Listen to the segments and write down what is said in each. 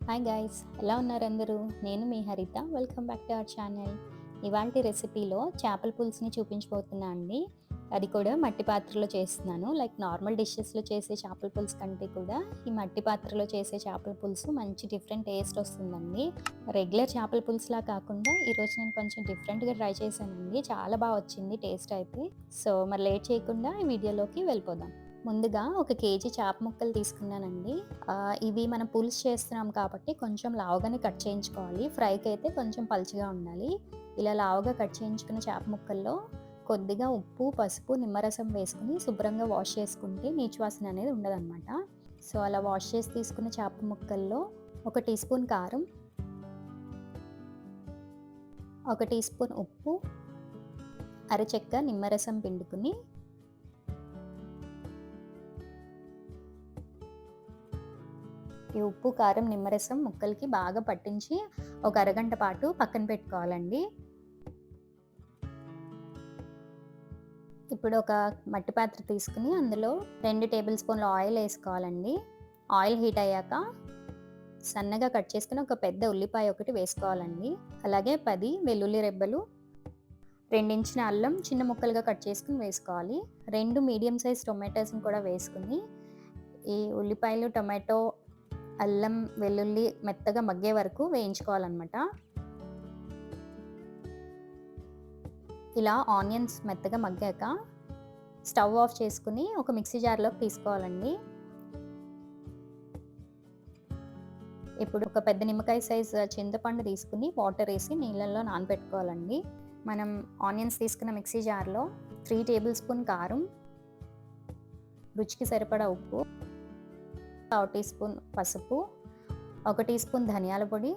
Hi guys ఎలా ఉన్నారు అందరూ? నేను మీ Haritha. Welcome back to our channel ఇవాళ రెసిపీలో చేపల పులుసుని చూపించబోతున్నా అండి. అది కూడా మట్టి పాత్రలో చేస్తున్నాను. లైక్ నార్మల్ డిషెస్లో చేసే చేపల పులుసు కంటే కూడా ఈ మట్టి పాత్రలో చేసే చేపల పులుసు మంచి డిఫరెంట్ టేస్ట్ వస్తుందండి. రెగ్యులర్ చేపల పులుసులా కాకుండా ఈరోజు నేను కొంచెం డిఫరెంట్గా ట్రై చేశానండి. చాలా బాగా వచ్చింది టేస్ట్ అయితే. సో మరి లేట్ చేయకుండా ఈ వీడియోలోకి వెళ్ళిపోదాం. ముందుగా ఒక కేజీ చేప ముక్కలు తీసుకున్నానండి. ఇవి మనం పులుసు చేస్తున్నాం కాబట్టి కొంచెం లావుగానే కట్ చేయించుకోవాలి. ఫ్రైకి అయితే కొంచెం పలుచగా ఉండాలి. ఇలా లావుగా కట్ చేయించుకున్న చేప ముక్కల్లో కొద్దిగా ఉప్పు పసుపు నిమ్మరసం వేసుకుని శుభ్రంగా వాష్ చేసుకుంటే నీచు వాసన అనేది ఉండదన్నమాట. సో అలా వాష్ చేసి తీసుకున్న చేప ముక్కల్లో ఒక టీ స్పూన్ కారం ఒక టీ స్పూన్ ఉప్పు అరచెక్క నిమ్మరసం పిండుకుని ఈ ఉప్పు కారం నిమ్మరసం ముక్కలకి బాగా పట్టించి ఒక అరగంట పాటు పక్కన పెట్టుకోవాలండి. ఇప్పుడు ఒక మట్టి పాత్ర తీసుకుని అందులో రెండు టేబుల్ స్పూన్ల ఆయిల్ వేసుకోవాలండి. ఆయిల్ హీట్ అయ్యాక సన్నగా కట్ చేసుకుని ఒక పెద్ద ఉల్లిపాయ ఒకటి వేసుకోవాలండి. అలాగే పది వెల్లుల్లి రెబ్బలు రెండించిన అల్లం చిన్న ముక్కలుగా కట్ చేసుకుని వేసుకోవాలి. రెండు మీడియం సైజ్ టొమాటోస్ని కూడా వేసుకుని ఈ ఉల్లిపాయలు టొమాటో అల్లం వెల్లుల్లి మెత్తగా మగ్గే వరకు వేయించుకోవాలన్నమాట. ఇలా ఆనియన్స్ మెత్తగా మగ్గాక స్టవ్ ఆఫ్ చేసుకుని ఒక మిక్సీ జార్లోకి తీసుకోవాలండి. ఇప్పుడు ఒక పెద్ద నిమ్మకాయ సైజ్ చింతపండు తీసుకుని వాటర్ వేసి నీళ్ళల్లో నానబెట్టుకోవాలండి. మనం ఆనియన్స్ తీసుకున్న మిక్సీ జార్లో త్రీ టేబుల్ స్పూన్ కారం రుచికి సరిపడా ఉప్పు పావు టీ స్పూన్ పసుపు ఒక టీ స్పూన్ ధనియాల పొడి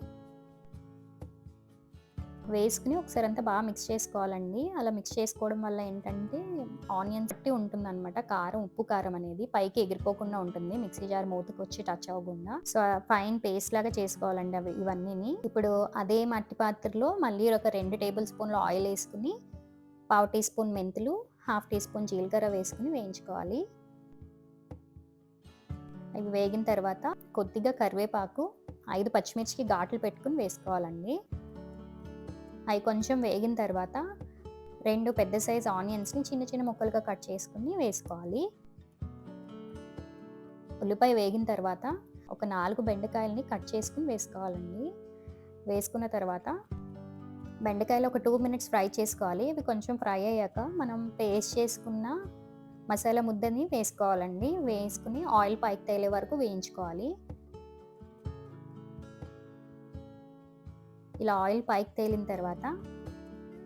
వేసుకుని ఒకసారి అంతా బాగా మిక్స్ చేసుకోవాలండి. అలా మిక్స్ చేసుకోవడం వల్ల ఏంటంటే ఆనియన్స్ బట్టి ఉంటుందన్నమాట. కారం ఉప్పు కారం అనేది పైకి ఎగిరిపోకుండా ఉంటుంది. మిక్సీ జార్ మూతకు వచ్చి టచ్ అవ్వకుండా. సో ఫైన్ పేస్ట్ లాగా చేసుకోవాలండి అవి ఇవన్నీని. ఇప్పుడు అదే మట్టి పాత్రలో మళ్ళీ ఒక రెండు టేబుల్ స్పూన్లు ఆయిల్ వేసుకుని పావు టీ స్పూన్ మెంతులు హాఫ్ టీ స్పూన్ జీలకర్ర వేసుకుని వేయించుకోవాలి. ఇవి వేగిన తర్వాత కొద్దిగా కరివేపాకు ఐదు పచ్చిమిర్చికి ఘాట్లు పెట్టుకుని వేసుకోవాలండి. అవి కొంచెం వేగిన తర్వాత రెండు పెద్ద సైజ్ ఆనియన్స్ని చిన్న చిన్న ముక్కలుగా కట్ చేసుకుని వేసుకోవాలి. ఉల్లిపాయ వేగిన తర్వాత ఒక నాలుగు బెండకాయలని కట్ చేసుకుని వేసుకోవాలండి. వేసుకున్న తర్వాత బెండకాయలు ఒక టూ మినిట్స్ ఫ్రై చేసుకోవాలి. ఇవి కొంచెం ఫ్రై అయ్యాక మనం పేస్ట్ చేసుకున్న మసాలా ముద్దని వేసుకోవాలండి. వేసుకుని ఆయిల్ పైకి తేలే వరకు వేయించుకోవాలి. ఇలా ఆయిల్ పైకి తేలిన తర్వాత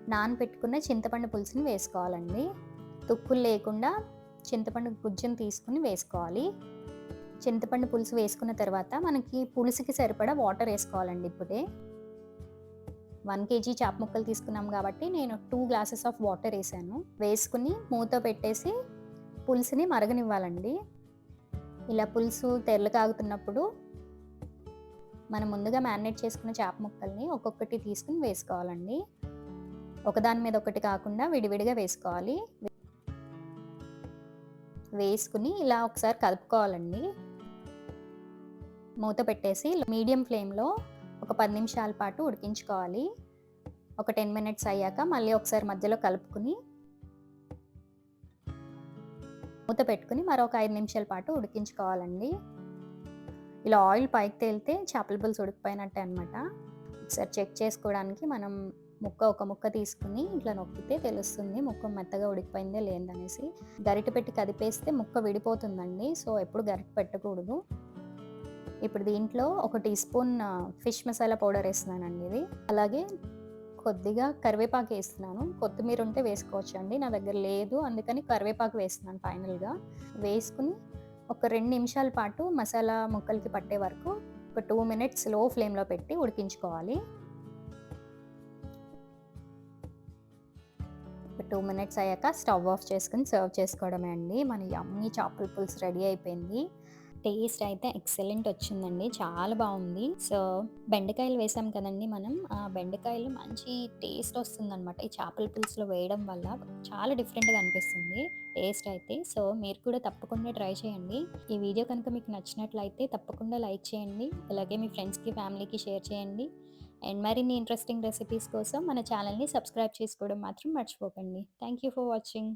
నానబెట్టుకున్న చింతపండు పులుసుని వేసుకోవాలండి. తుక్కులు లేకుండా చింతపండు గుజ్జుని తీసుకుని వేసుకోవాలి. చింతపండు పులుసు వేసుకున్న తర్వాత మనకి పులుసుకి సరిపడా వాటర్ వేసుకోవాలండి ఇప్పుడే. వన్ కేజీ చేప ముక్కలు తీసుకున్నాం కాబట్టి నేను టూ గ్లాసెస్ ఆఫ్ వాటర్ వేసాను. వేసుకుని మూత పెట్టేసి పులుసుని మరగనివ్వాలండి. ఇలా పులుసు తెరలు కాగుతున్నప్పుడు మనం ముందుగా మ్యారినేట్ చేసుకున్న చేప ముక్కల్ని ఒక్కొక్కటి తీసుకుని వేసుకోవాలండి. ఒకదాని మీద ఒకటి కాకుండా విడివిడిగా వేసుకోవాలి. వేసుకుని ఇలా ఒకసారి కలుపుకోవాలండి. మూత పెట్టేసి మీడియం ఫ్లేమ్లో ఒక పది నిమిషాల పాటు ఉడికించుకోవాలి. ఒక టెన్ మినిట్స్ అయ్యాక మళ్ళీ ఒకసారి మధ్యలో కలుపుకుని మూత పెట్టుకుని మరొక ఐదు నిమిషాల పాటు ఉడికించుకోవాలండి. ఇలా ఆయిల్ పైకి తేలితే చేపల పులుసు ఉడికిపోయినట్టే అనమాట ఒకసారి చెక్ చేసుకోవడానికి మనం ముక్క ఒక ముక్క తీసుకుని ఇట్లా నొక్కితే తెలుస్తుంది ముక్క మెత్తగా ఉడికిపోయిందే లేదనేసి గరిట పెట్టి కదిపేస్తే ముక్క విడిపోతుందండి సో ఎప్పుడు గరిట పెట్టకూడదు. ఇప్పుడు దీంట్లో ఒక teaspoon fish masala powder వేస్తున్నానండి ఇది. అలాగే కొద్దిగా కరివేపాకు వేస్తున్నాను. కొత్తిమీర ఉంటే వేసుకోవచ్చు అండి నా దగ్గర లేదు. అందుకని కరివేపాకు వేస్తున్నాను ఫైనల్గా. వేసుకుని ఒక రెండు నిమిషాల పాటు మసాలా ముక్కలకి పట్టే వరకు ఒక టూ మినిట్స్లో ఫ్లేమ్లో పెట్టి ఉడికించుకోవాలి. ఒక టూ మినిట్స్ అయ్యాక స్టవ్ ఆఫ్ చేసుకుని సర్వ్ చేసుకోవడమే అండి. మన యమ్మీ చేపల పులుసు రెడీ అయిపోయింది. టేస్ట్ అయితే ఎక్సలెంట్ వచ్చిందండి. చాలా బాగుంది. సో బెండకాయలు వేసాం కదండి మనం. ఆ బెండకాయలు మంచి టేస్ట్ వస్తుందన్నమాట. ఈ చేపల పులుసులో వేయడం వల్ల చాలా డిఫరెంట్గా అనిపిస్తుంది. టేస్ట్ అయితే. సో మీరు కూడా తప్పకుండా ట్రై చేయండి. ఈ వీడియో కనుక మీకు నచ్చినట్లయితే తప్పకుండా లైక్ చేయండి. అలాగే మీ ఫ్రెండ్స్కి ఫ్యామిలీకి షేర్ చేయండి. అండ్ మరిన్ని ఇంట్రెస్టింగ్ రెసిపీస్ కోసం మన ఛానల్ని సబ్స్క్రైబ్ చేసుకోవడం మాత్రం మర్చిపోకండి. Thank you for watching.